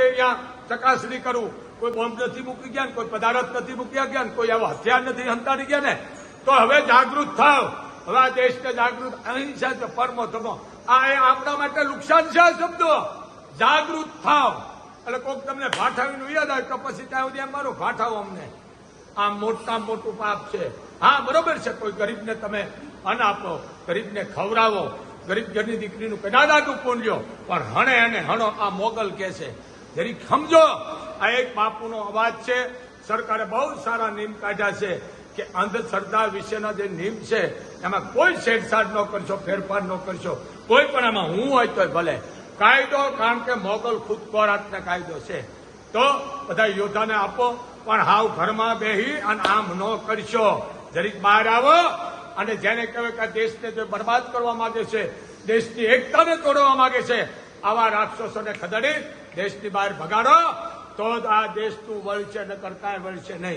અહીંયા ચકાસણી કરું. કોઈ બોમ્બ નથી મૂકી ગયા કોઈ પદાર્થ નથી મૂક્યા ગયા કોઈ આવા હથિયાર નથી હંતાડી ગયા ને, તો હવે જાગૃત થાવ. હવે આ દેશને જાગૃત અહિંસા છે પરમો તમો આ એ આપણા માટે નુકસાન છે શબ્દો. જાગૃત થાવ. એટલે કોઈક તમને ભાઠાવીનું યાદ આવે તો પછી ત્યાં સુધી મારો ફાઠાવો અમને. આ મોટા મોટું પાપ છે. હા, બરોબર છે, કોઈ ગરીબને તમે અન્ન આપો, ગરીબને ખવડાવો, ગરીબ ઘરની દીકરીનું કદાદાનું પૂણ્યો પણ હણે અને હણો આ મોગલ કે છે. જરીક સમજો, આ એક બાપુનો અવાજ છે. સરકારે બહુ સારા નિયમ કાઢ્યા છે કે અંધશ્રદ્ધા વિશેના જે નિયમ છે, એમાં કોઈ છેડછાડ ન કરશો, ફેરફાર ન કરશો. કોઈ પણ એમાં હું હોય તોય ભલે. કાયદો, કારણ કે મોગલ ખુદ ખોરાકનો કાયદો છે. તો બધા યોદ્ધાને આપો, પણ હાવ ઘરમાં બેહી અને આમ ન કરશો. જરીક બહાર આવો અને જેને કહેવાય કે દેશને જે બરબાદ કરવા માંગે છે, દેશની એકતાને તોડવા માંગે છે, આવા રાક્ષસોને ખદેડી દેશની બહાર ભગાડો તો જ આ દેશનું વળશે છે કરતા વળશે વળ નહીં.